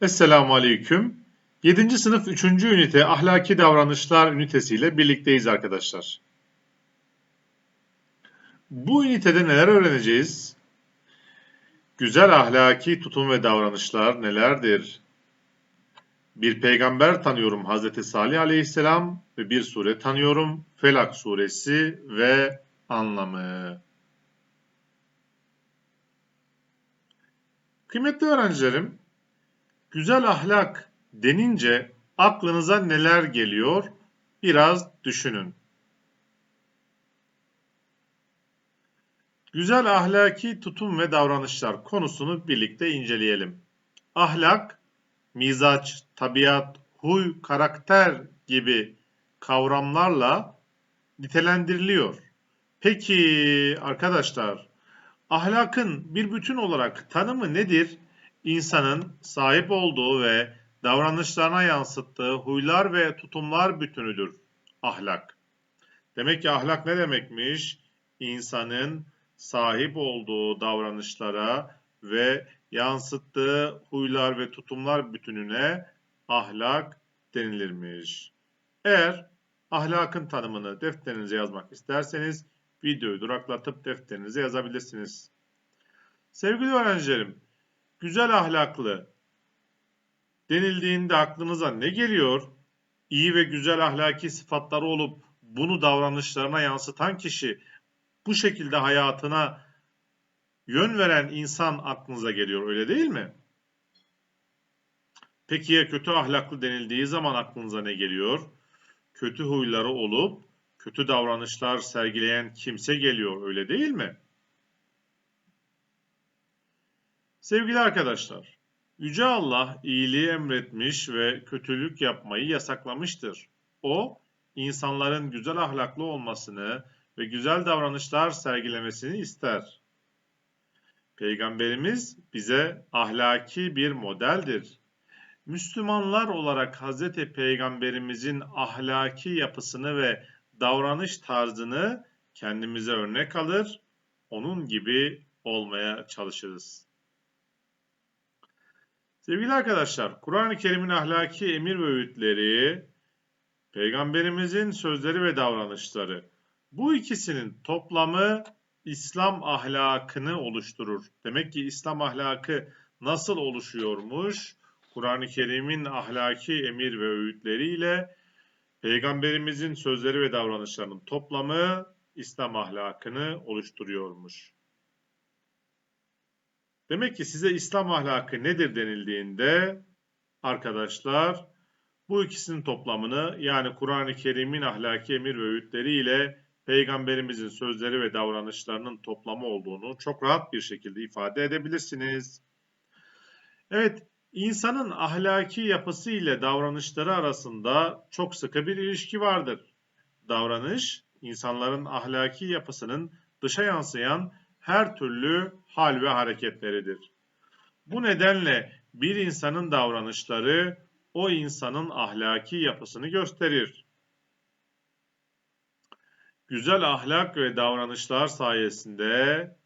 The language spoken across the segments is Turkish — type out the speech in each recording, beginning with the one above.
Esselamu Aleyküm. 7. sınıf 3. ünite ahlaki davranışlar ünitesiyle birlikteyiz arkadaşlar. Bu ünitede neler öğreneceğiz? Güzel ahlaki tutum ve davranışlar nelerdir? Bir peygamber tanıyorum Hazreti Salih Aleyhisselam ve bir sure tanıyorum Felak suresi ve anlamı. Kıymetli öğrencilerim, güzel ahlak denince aklınıza neler geliyor? Biraz düşünün. Güzel ahlaki tutum ve davranışlar konusunu birlikte inceleyelim. Ahlak, mizaç, tabiat, huy, karakter gibi kavramlarla nitelendiriliyor. Peki arkadaşlar, ahlakın bir bütün olarak tanımı nedir? İnsanın sahip olduğu ve davranışlarına yansıttığı huylar ve tutumlar bütünüdür ahlak. Demek ki ahlak ne demekmiş? İnsanın sahip olduğu davranışlara ve yansıttığı huylar ve tutumlar bütününe ahlak denilirmiş. Eğer ahlakın tanımını defterinize yazmak isterseniz videoyu duraklatıp defterinize yazabilirsiniz. Sevgili öğrencilerim, güzel ahlaklı denildiğinde aklınıza ne geliyor? İyi ve güzel ahlaki sıfatları olup bunu davranışlarına yansıtan kişi bu şekilde hayatına yön veren insan aklınıza geliyor öyle değil mi? Peki ya kötü ahlaklı denildiği zaman aklınıza ne geliyor? Kötü huyları olup kötü davranışlar sergileyen kimse geliyor öyle değil mi? Sevgili arkadaşlar, Yüce Allah iyiliği emretmiş ve kötülük yapmayı yasaklamıştır. O, insanların güzel ahlaklı olmasını ve güzel davranışlar sergilemesini ister. Peygamberimiz bize ahlaki bir modeldir. Müslümanlar olarak Hz. Peygamberimizin ahlaki yapısını ve davranış tarzını kendimize örnek alır, onun gibi olmaya çalışırız. Sevgili arkadaşlar, Kur'an-ı Kerim'in ahlaki emir ve öğütleri, Peygamberimizin sözleri ve davranışları, bu ikisinin toplamı İslam ahlakını oluşturur. Demek ki İslam ahlakı nasıl oluşuyormuş? Kur'an-ı Kerim'in ahlaki emir ve öğütleriyle Peygamberimizin sözleri ve davranışlarının toplamı İslam ahlakını oluşturuyormuş. Demek ki size İslam ahlakı nedir denildiğinde arkadaşlar bu ikisinin toplamını yani Kur'an-ı Kerim'in ahlaki emir ve öğütleri ile Peygamberimizin sözleri ve davranışlarının toplamı olduğunu çok rahat bir şekilde ifade edebilirsiniz. Evet, insanın ahlaki yapısı ile davranışları arasında çok sıkı bir ilişki vardır. Davranış, insanların ahlaki yapısının dışa yansıyan her türlü hal ve hareketleridir. Bu nedenle bir insanın davranışları o insanın ahlaki yapısını gösterir. Güzel ahlak ve davranışlar sayesinde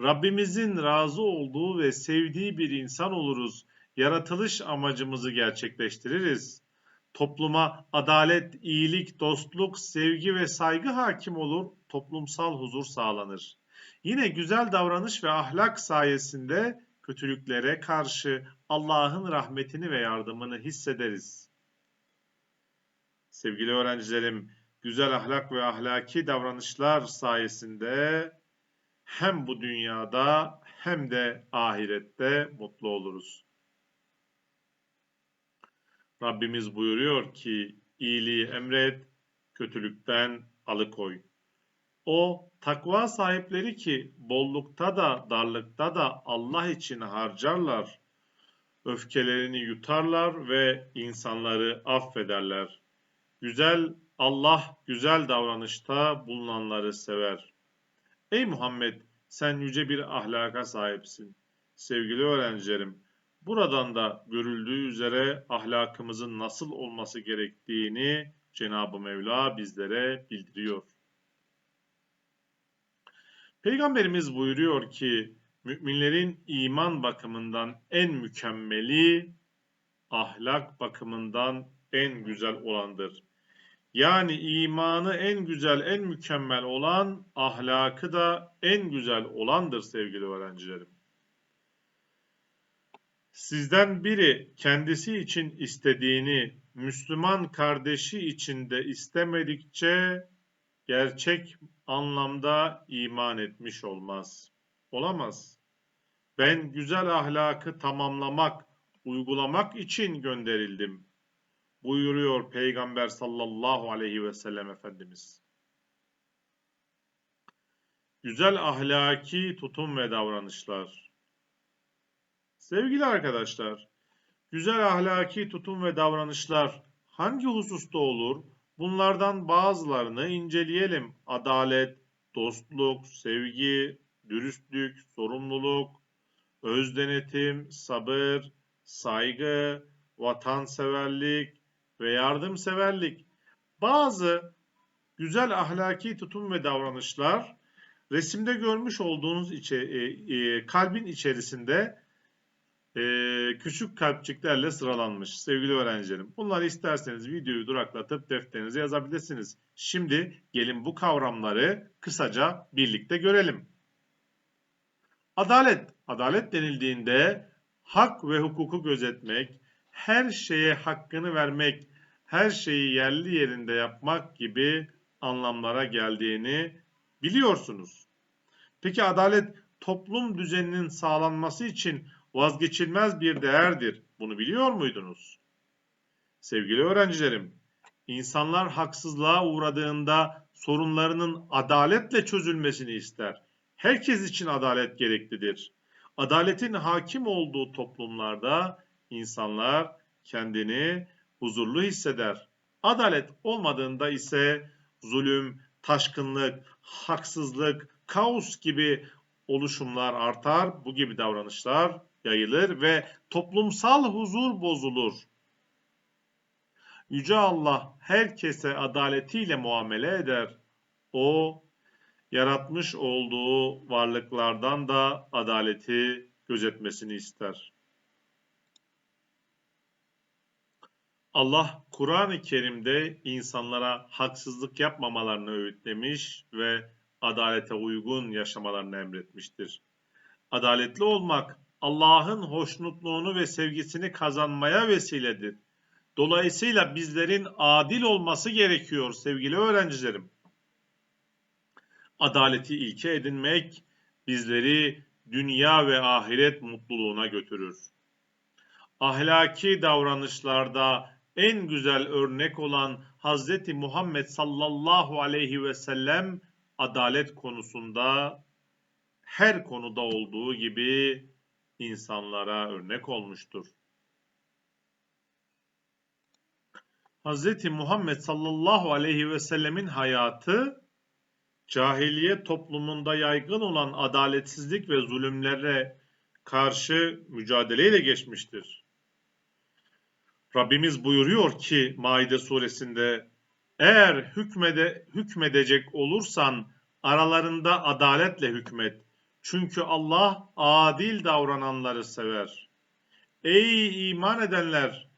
Rabbimizin razı olduğu ve sevdiği bir insan oluruz. Yaratılış amacımızı gerçekleştiririz. Topluma adalet, iyilik, dostluk, sevgi ve saygı hakim olur, toplumsal huzur sağlanır. Yine güzel davranış ve ahlak sayesinde kötülüklere karşı Allah'ın rahmetini ve yardımını hissederiz. Sevgili öğrencilerim, güzel ahlak ve ahlaki davranışlar sayesinde hem bu dünyada hem de ahirette mutlu oluruz. Rabbimiz buyuruyor ki iyiliği emret, kötülükten alıkoy. O takva sahipleri ki bollukta da darlıkta da Allah için harcarlar, öfkelerini yutarlar ve insanları affederler. Güzel Allah güzel davranışta bulunanları sever. Ey Muhammed sen yüce bir ahlaka sahipsin. Sevgili öğrencilerim, buradan da görüldüğü üzere ahlakımızın nasıl olması gerektiğini Cenab-ı Mevla bizlere bildiriyor. Peygamberimiz buyuruyor ki müminlerin iman bakımından en mükemmeli ahlak bakımından en güzel olandır. Yani imanı en güzel, en mükemmel olan, ahlakı da en güzel olandır sevgili öğrencilerim. Sizden biri kendisi için istediğini Müslüman kardeşi için de istemedikçe gerçek anlamda iman etmiş olmaz. Olamaz. Ben güzel ahlakı tamamlamak, uygulamak için gönderildim. Buyuruyor Peygamber sallallahu aleyhi ve sellem Efendimiz. Güzel ahlaki tutum ve davranışlar. Sevgili arkadaşlar, güzel ahlaki tutum ve davranışlar hangi hususta olur? Bunlardan bazılarını inceleyelim. Adalet, dostluk, sevgi, dürüstlük, sorumluluk, öz denetim, sabır, saygı, vatanseverlik ve yardımseverlik. Bazı güzel ahlaki tutum ve davranışlar resimde görmüş olduğunuz içe, e, e, kalbin içerisinde e, küçük kalpçiklerle sıralanmış sevgili öğrencilerim. Bunları isterseniz videoyu duraklatıp defterinize yazabilirsiniz. Şimdi gelin bu kavramları kısaca birlikte görelim. Adalet. Adalet denildiğinde hak ve hukuku gözetmek, her şeye hakkını vermek, her şeyi yerli yerinde yapmak gibi anlamlara geldiğini biliyorsunuz. Peki adalet toplum düzeninin sağlanması için vazgeçilmez bir değerdir. Bunu biliyor muydunuz? Sevgili öğrencilerim, insanlar haksızlığa uğradığında sorunlarının adaletle çözülmesini ister. Herkes için adalet gereklidir. Adaletin hakim olduğu toplumlarda insanlar kendini huzurlu hisseder. Adalet olmadığında ise zulüm, taşkınlık, haksızlık, kaos gibi oluşumlar artar. Bu gibi davranışlar yayılır ve toplumsal huzur bozulur. Yüce Allah herkese adaletiyle muamele eder. O yaratmış olduğu varlıklardan da adaleti gözetmesini ister. Allah Kur'an-ı Kerim'de insanlara haksızlık yapmamalarını öğütlemiş ve adalete uygun yaşamalarını emretmiştir. Adaletli olmak Allah'ın hoşnutluğunu ve sevgisini kazanmaya vesiledir. Dolayısıyla bizlerin adil olması gerekiyor sevgili öğrencilerim. Adaleti ilke edinmek bizleri dünya ve ahiret mutluluğuna götürür. Ahlaki davranışlarda en güzel örnek olan Hz. Muhammed sallallahu aleyhi ve sellem adalet konusunda her konuda olduğu gibi insanlara örnek olmuştur. Hz. Muhammed sallallahu aleyhi ve sellemin hayatı cahiliye toplumunda yaygın olan adaletsizlik ve zulümlere karşı mücadeleyle geçmiştir. Rabbimiz buyuruyor ki Maide suresinde eğer hükmede, hükmedecek olursan aralarında adaletle hükmet. Çünkü Allah adil davrananları sever. Ey iman edenler!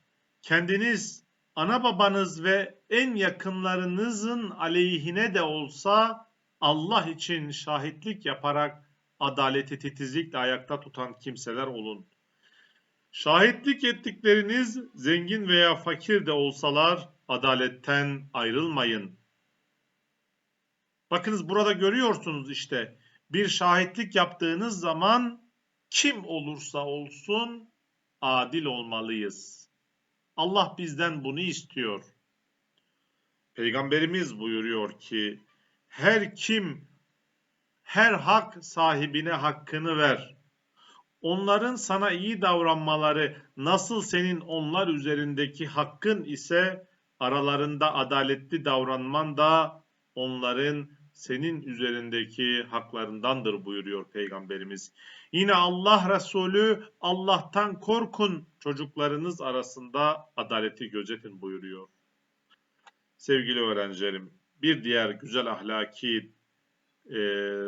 Kendiniz, ana babanız ve en yakınlarınızın aleyhine de olsa Allah için şahitlik yaparak adaleti titizlikle ayakta tutan kimseler olun. Şahitlik ettikleriniz zengin veya fakir de olsalar adaletten ayrılmayın. Bakınız burada görüyorsunuz işte bir şahitlik yaptığınız zaman kim olursa olsun adil olmalıyız. Allah bizden bunu istiyor. Peygamberimiz buyuruyor ki her kim her hak sahibine hakkını ver. Onların sana iyi davranmaları nasıl senin onlar üzerindeki hakkın ise aralarında adaletli davranman da onların senin üzerindeki haklarındandır buyuruyor Peygamberimiz. Yine Allah Resulü Allah'tan korkun çocuklarınız arasında adaleti gözetin buyuruyor. Sevgili öğrencilerim, bir diğer güzel ahlaki e,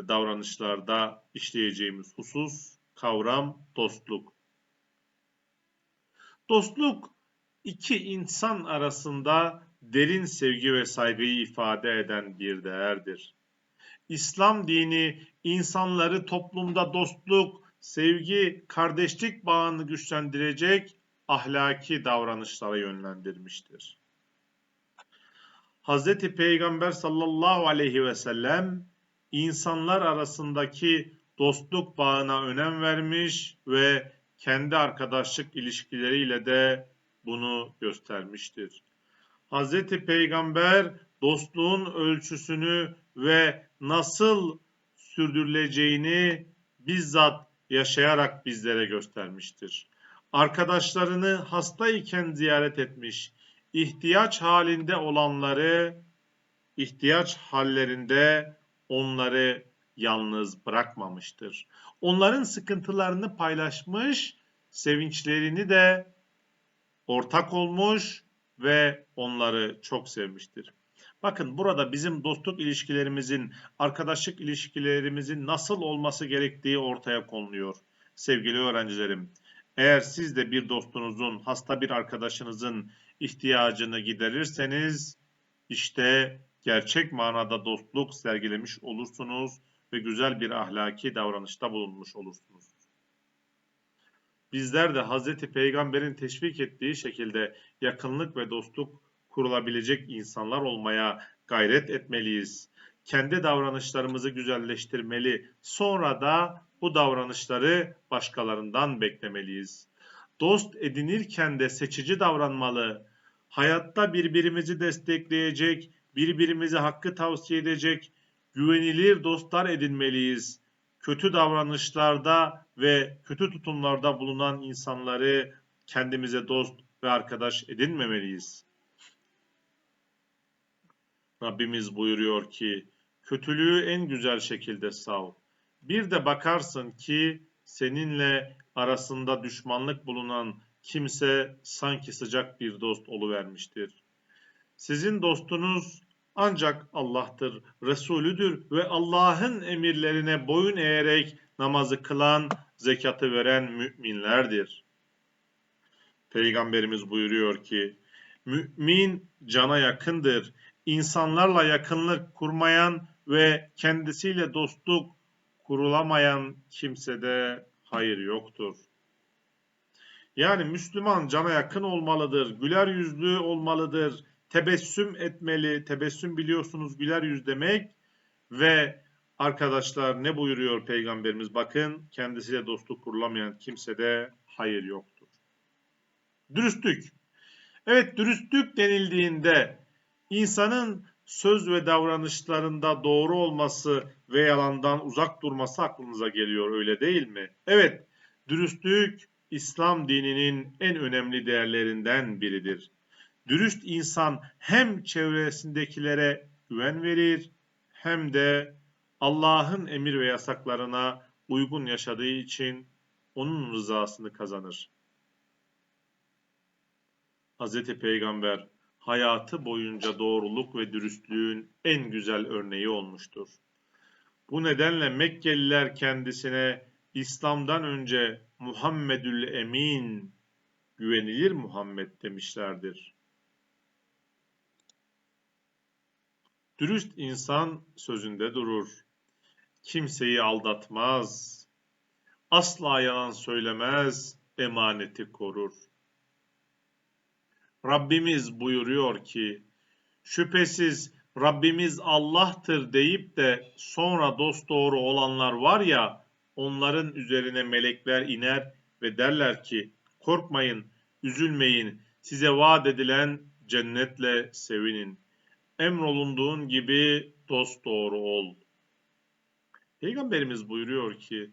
davranışlarda işleyeceğimiz husus, kavram dostluk. Dostluk iki insan arasında derin sevgi ve saygıyı ifade eden bir değerdir. İslam dini insanları toplumda dostluk, sevgi, kardeşlik bağını güçlendirecek ahlaki davranışlara yönlendirmiştir. Hz. Peygamber sallallahu aleyhi ve sellem insanlar arasındaki dostluk bağına önem vermiş ve kendi arkadaşlık ilişkileriyle de bunu göstermiştir. Hz. Peygamber dostluğun ölçüsünü ve nasıl sürdürüleceğini bizzat yaşayarak bizlere göstermiştir. Arkadaşlarını hasta iken ziyaret etmiş, ihtiyaç halinde olanları ihtiyaç hallerinde onları yalnız bırakmamıştır. Onların sıkıntılarını paylaşmış, sevinçlerini de ortak olmuş ve onları çok sevmiştir. Bakın burada bizim dostluk ilişkilerimizin, arkadaşlık ilişkilerimizin nasıl olması gerektiği ortaya konuluyor. Sevgili öğrencilerim, eğer siz de bir dostunuzun, hasta bir arkadaşınızın ihtiyacını giderirseniz işte gerçek manada dostluk sergilemiş olursunuz ve güzel bir ahlaki davranışta bulunmuş olursunuz. Bizler de Hz. Peygamber'in teşvik ettiği şekilde yakınlık ve dostluk kurulabilecek insanlar olmaya gayret etmeliyiz. Kendi davranışlarımızı güzelleştirmeli, sonra da bu davranışları başkalarından beklemeliyiz. Dost edinirken de seçici davranmalı. Hayatta birbirimizi destekleyecek, birbirimize hakkı tavsiye edecek, güvenilir dostlar edinmeliyiz. Kötü davranışlarda ve kötü tutumlarda bulunan insanları kendimize dost ve arkadaş edinmemeliyiz. Rabbimiz buyuruyor ki, kötülüğü en güzel şekilde sav. Bir de bakarsın ki seninle arasında düşmanlık bulunan kimse sanki sıcak bir dost oluvermiştir. Sizin dostunuz ancak Allah'tır, Resulüdür ve Allah'ın emirlerine boyun eğerek namazı kılan, zekatı veren müminlerdir. Peygamberimiz buyuruyor ki, mümin cana yakındır. İnsanlarla yakınlık kurmayan ve kendisiyle dostluk kurulamayan kimsede hayır yoktur. Yani Müslüman cana yakın olmalıdır, güler yüzlü olmalıdır, tebessüm etmeli. Tebessüm biliyorsunuz güler yüz demek ve arkadaşlar ne buyuruyor peygamberimiz? Bakın kendisiyle dostluk kurulamayan kimsede hayır yoktur. Dürüstlük. Evet dürüstlük denildiğinde insanın söz ve davranışlarında doğru olması ve yalandan uzak durması aklınıza geliyor öyle değil mi? Evet, dürüstlük İslam dininin en önemli değerlerinden biridir. Dürüst insan hem çevresindekilere güven verir hem de Allah'ın emir ve yasaklarına uygun yaşadığı için onun rızasını kazanır. Hz. Peygamber hayatı boyunca doğruluk ve dürüstlüğün en güzel örneği olmuştur. Bu nedenle Mekkeliler kendisine İslam'dan önce Muhammedül Emin, güvenilir Muhammed demişlerdir. Dürüst insan sözünde durur. Kimseyi aldatmaz. Asla yalan söylemez, emaneti korur. Rabbimiz buyuruyor ki, şüphesiz Rabbimiz Allah'tır deyip de sonra dosdoğru olanlar var ya, onların üzerine melekler iner ve derler ki, korkmayın, üzülmeyin, size vaat edilen cennetle sevinin. Emrolunduğun gibi dosdoğru ol. Peygamberimiz buyuruyor ki,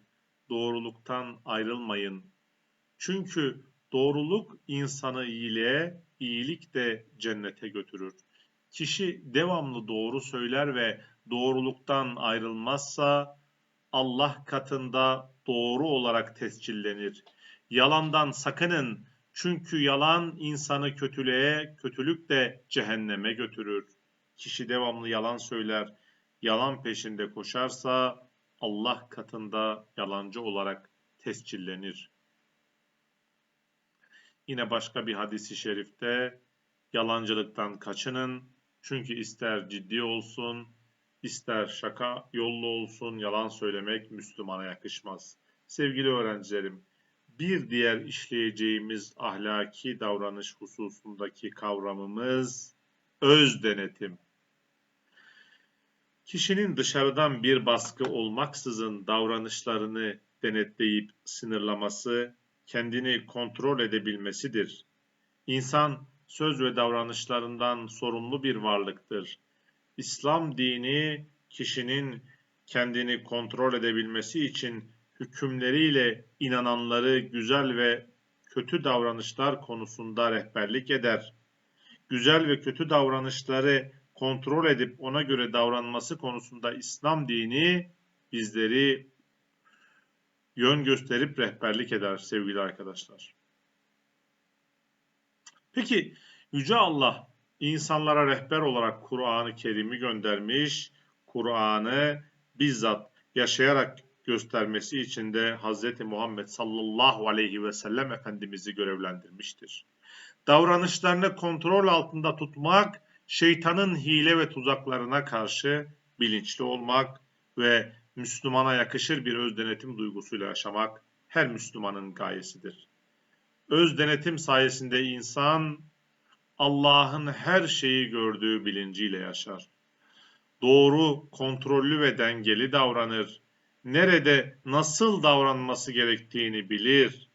doğruluktan ayrılmayın. Çünkü doğruluk insanı iyiliğe, iyilik de cennete götürür. Kişi devamlı doğru söyler ve doğruluktan ayrılmazsa Allah katında doğru olarak tescillenir. Yalandan sakının çünkü yalan insanı kötülüğe, kötülük de cehenneme götürür. Kişi devamlı yalan söyler, yalan peşinde koşarsa Allah katında yalancı olarak tescillenir. Yine başka bir hadisi şerifte yalancılıktan kaçının. Çünkü ister ciddi olsun, ister şaka yollu olsun, yalan söylemek Müslümana yakışmaz. Sevgili öğrencilerim, bir diğer işleyeceğimiz ahlaki davranış hususundaki kavramımız öz denetim. Kişinin dışarıdan bir baskı olmaksızın davranışlarını denetleyip sınırlaması, kendini kontrol edebilmesidir. İnsan söz ve davranışlarından sorumlu bir varlıktır. İslam dini kişinin kendini kontrol edebilmesi için hükümleriyle inananları güzel ve kötü davranışlar konusunda rehberlik eder. Güzel ve kötü davranışları kontrol edip ona göre davranması konusunda İslam dini bizleri yön gösterip rehberlik eder sevgili arkadaşlar. Peki Yüce Allah insanlara rehber olarak Kur'an-ı Kerim'i göndermiş, Kur'an'ı bizzat yaşayarak göstermesi için de Hz. Muhammed sallallahu aleyhi ve sellem Efendimiz'i görevlendirmiştir. Davranışlarını kontrol altında tutmak, şeytanın hile ve tuzaklarına karşı bilinçli olmak ve Müslümana yakışır bir öz denetim duygusuyla yaşamak her Müslümanın gayesidir. Öz denetim sayesinde insan Allah'ın her şeyi gördüğü bilinciyle yaşar. Doğru, kontrollü ve dengeli davranır. Nerede nasıl davranması gerektiğini bilir.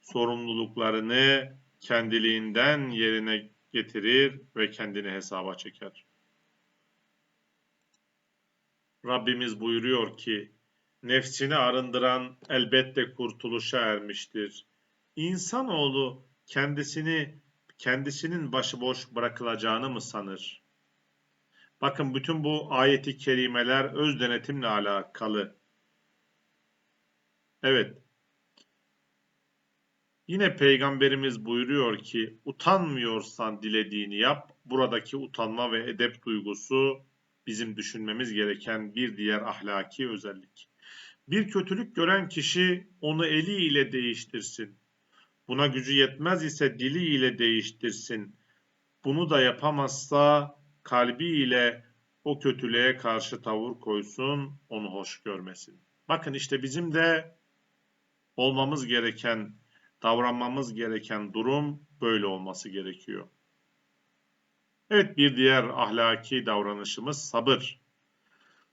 Sorumluluklarını kendiliğinden yerine getirir ve kendini hesaba çeker. Rabbimiz buyuruyor ki, nefsini arındıran elbette kurtuluşa ermiştir. İnsanoğlu kendisini kendisinin başıboş bırakılacağını mı sanır? Bakın bütün bu ayeti kerimeler öz denetimle alakalı. Evet. Yine peygamberimiz buyuruyor ki utanmıyorsan dilediğini yap. Buradaki utanma ve edep duygusu bizim düşünmemiz gereken bir diğer ahlaki özellik. Bir kötülük gören kişi onu eliyle değiştirsin. Buna gücü yetmez ise diliyle değiştirsin. Bunu da yapamazsa kalbiyle o kötülüğe karşı tavır koysun, onu hoş görmesin. Bakın işte bizim de olmamız gereken, davranmamız gereken durum böyle olması gerekiyor. Evet bir diğer ahlaki davranışımız sabır.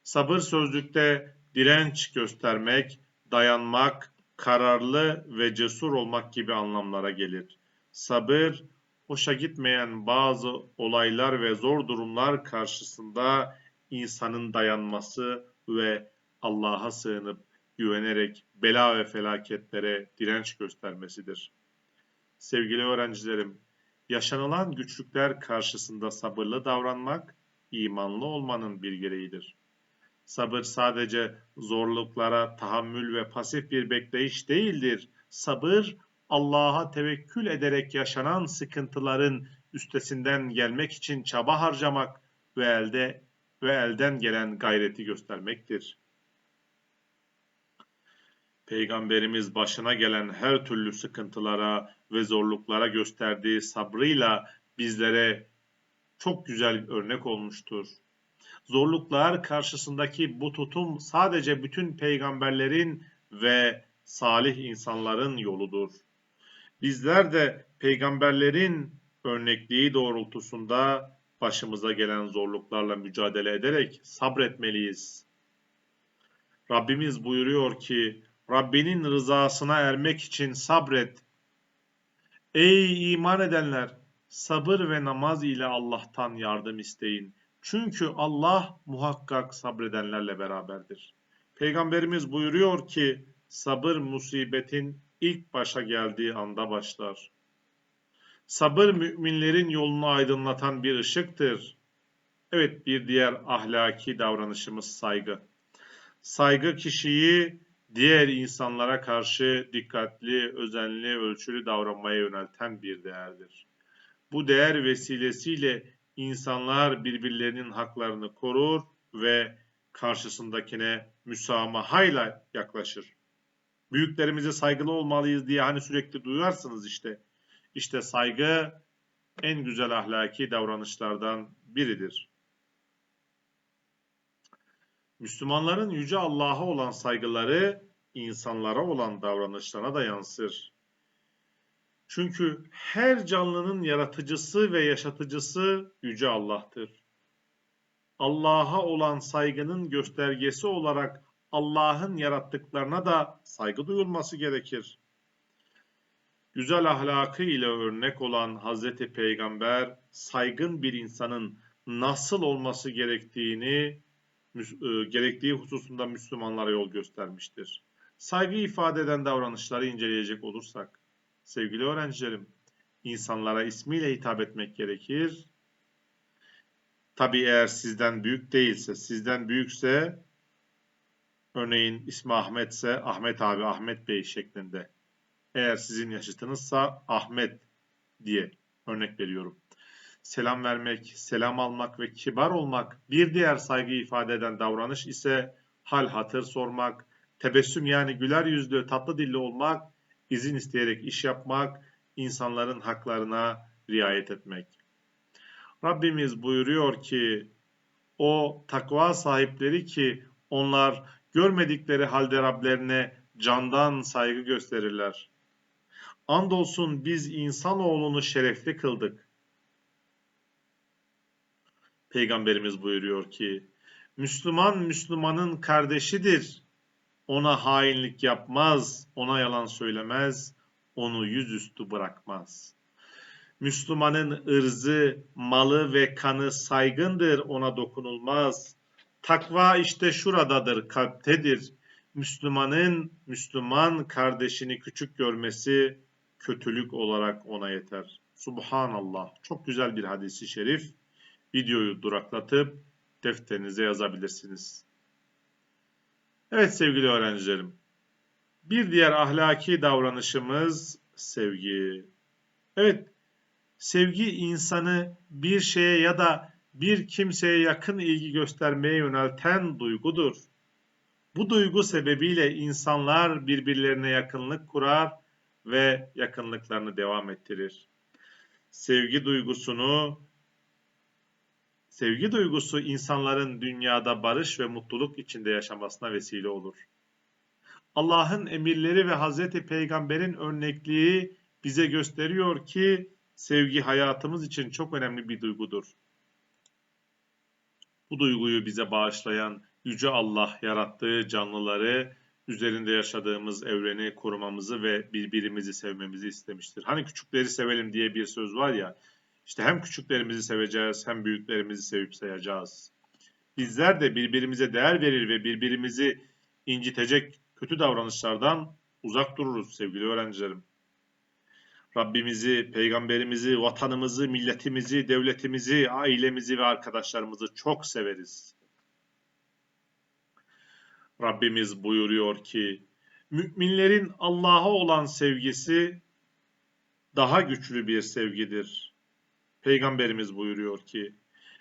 Sabır sözlükte direnç göstermek, dayanmak, kararlı ve cesur olmak gibi anlamlara gelir. Sabır, hoşa gitmeyen bazı olaylar ve zor durumlar karşısında insanın dayanması ve Allah'a sığınıp güvenerek bela ve felaketlere direnç göstermesidir. Sevgili öğrencilerim, yaşanılan güçlükler karşısında sabırlı davranmak imanlı olmanın bir gereğidir. Sabır sadece zorluklara tahammül ve pasif bir bekleyiş değildir. Sabır Allah'a tevekkül ederek yaşanan sıkıntıların üstesinden gelmek için çaba harcamak ve elde ve elden gelen gayreti göstermektir. Peygamberimiz başına gelen her türlü sıkıntılara ve zorluklara gösterdiği sabrıyla bizlere çok güzel örnek olmuştur. Zorluklar karşısındaki bu tutum sadece bütün peygamberlerin ve salih insanların yoludur. Bizler de peygamberlerin örnekliği doğrultusunda başımıza gelen zorluklarla mücadele ederek sabretmeliyiz. Rabbimiz buyuruyor ki Rabbinin rızasına ermek için sabret. Ey iman edenler! Sabır ve namaz ile Allah'tan yardım isteyin. Çünkü Allah muhakkak sabredenlerle beraberdir. Peygamberimiz buyuruyor ki sabır musibetin ilk başa geldiği anda başlar. Sabır müminlerin yolunu aydınlatan bir ışıktır. Evet bir diğer ahlaki davranışımız saygı. Saygı kişiyi diğer insanlara karşı dikkatli, özenli, ölçülü davranmaya yönelten bir değerdir. Bu değer vesilesiyle insanlar birbirlerinin haklarını korur ve karşısındakine müsamahayla yaklaşır. Büyüklerimize saygılı olmalıyız diye hani sürekli duyarsınız işte. İşte saygı en güzel ahlaki davranışlardan biridir. Müslümanların yüce Allah'a olan saygıları insanlara olan davranışlarına da yansır. Çünkü her canlının yaratıcısı ve yaşatıcısı yüce Allah'tır. Allah'a olan saygının göstergesi olarak Allah'ın yarattıklarına da saygı duyulması gerekir. Güzel ahlakı ile örnek olan Hazreti Peygamber saygın bir insanın nasıl olması gerektiğini gerektiği hususunda Müslümanlara yol göstermiştir. Saygı ifade eden davranışları inceleyecek olursak, sevgili öğrencilerim, insanlara ismiyle hitap etmek gerekir. Tabi eğer sizden büyük değilse, sizden büyükse, örneğin ismi Ahmetse, Ahmet abi, Ahmet Bey şeklinde. Eğer sizin yaşıtınızsa Ahmet diye örnek veriyorum selam vermek, selam almak ve kibar olmak bir diğer saygı ifade eden davranış ise hal hatır sormak, tebessüm yani güler yüzlü, tatlı dilli olmak, izin isteyerek iş yapmak, insanların haklarına riayet etmek. Rabbimiz buyuruyor ki o takva sahipleri ki onlar görmedikleri halde Rablerine candan saygı gösterirler. Andolsun biz insanoğlunu şerefli kıldık. Peygamberimiz buyuruyor ki Müslüman Müslümanın kardeşidir. Ona hainlik yapmaz, ona yalan söylemez, onu yüzüstü bırakmaz. Müslümanın ırzı, malı ve kanı saygındır, ona dokunulmaz. Takva işte şuradadır, kalptedir. Müslümanın Müslüman kardeşini küçük görmesi kötülük olarak ona yeter. Subhanallah. Çok güzel bir hadisi şerif videoyu duraklatıp defterinize yazabilirsiniz. Evet sevgili öğrencilerim. Bir diğer ahlaki davranışımız sevgi. Evet, sevgi insanı bir şeye ya da bir kimseye yakın ilgi göstermeye yönelten duygudur. Bu duygu sebebiyle insanlar birbirlerine yakınlık kurar ve yakınlıklarını devam ettirir. Sevgi duygusunu Sevgi duygusu insanların dünyada barış ve mutluluk içinde yaşamasına vesile olur. Allah'ın emirleri ve Hazreti Peygamber'in örnekliği bize gösteriyor ki sevgi hayatımız için çok önemli bir duygudur. Bu duyguyu bize bağışlayan Yüce Allah yarattığı canlıları, üzerinde yaşadığımız evreni korumamızı ve birbirimizi sevmemizi istemiştir. Hani küçükleri sevelim diye bir söz var ya, işte hem küçüklerimizi seveceğiz hem büyüklerimizi sevip sayacağız. Bizler de birbirimize değer verir ve birbirimizi incitecek kötü davranışlardan uzak dururuz sevgili öğrencilerim. Rabbimizi, peygamberimizi, vatanımızı, milletimizi, devletimizi, ailemizi ve arkadaşlarımızı çok severiz. Rabbimiz buyuruyor ki, müminlerin Allah'a olan sevgisi daha güçlü bir sevgidir. Peygamberimiz buyuruyor ki,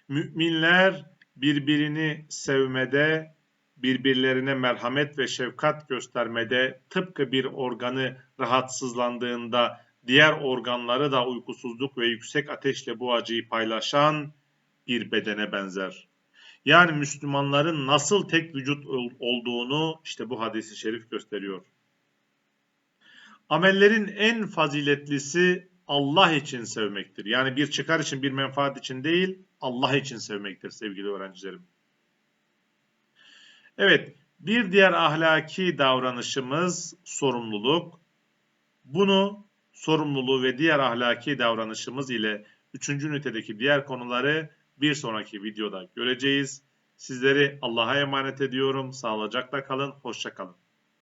müminler birbirini sevmede, birbirlerine merhamet ve şefkat göstermede tıpkı bir organı rahatsızlandığında diğer organları da uykusuzluk ve yüksek ateşle bu acıyı paylaşan bir bedene benzer. Yani Müslümanların nasıl tek vücut olduğunu işte bu hadisi şerif gösteriyor. Amellerin en faziletlisi Allah için sevmektir. Yani bir çıkar için, bir menfaat için değil, Allah için sevmektir sevgili öğrencilerim. Evet, bir diğer ahlaki davranışımız sorumluluk. Bunu sorumluluğu ve diğer ahlaki davranışımız ile 3. ünitedeki diğer konuları bir sonraki videoda göreceğiz. Sizleri Allah'a emanet ediyorum. Sağlıcakla kalın, hoşça kalın.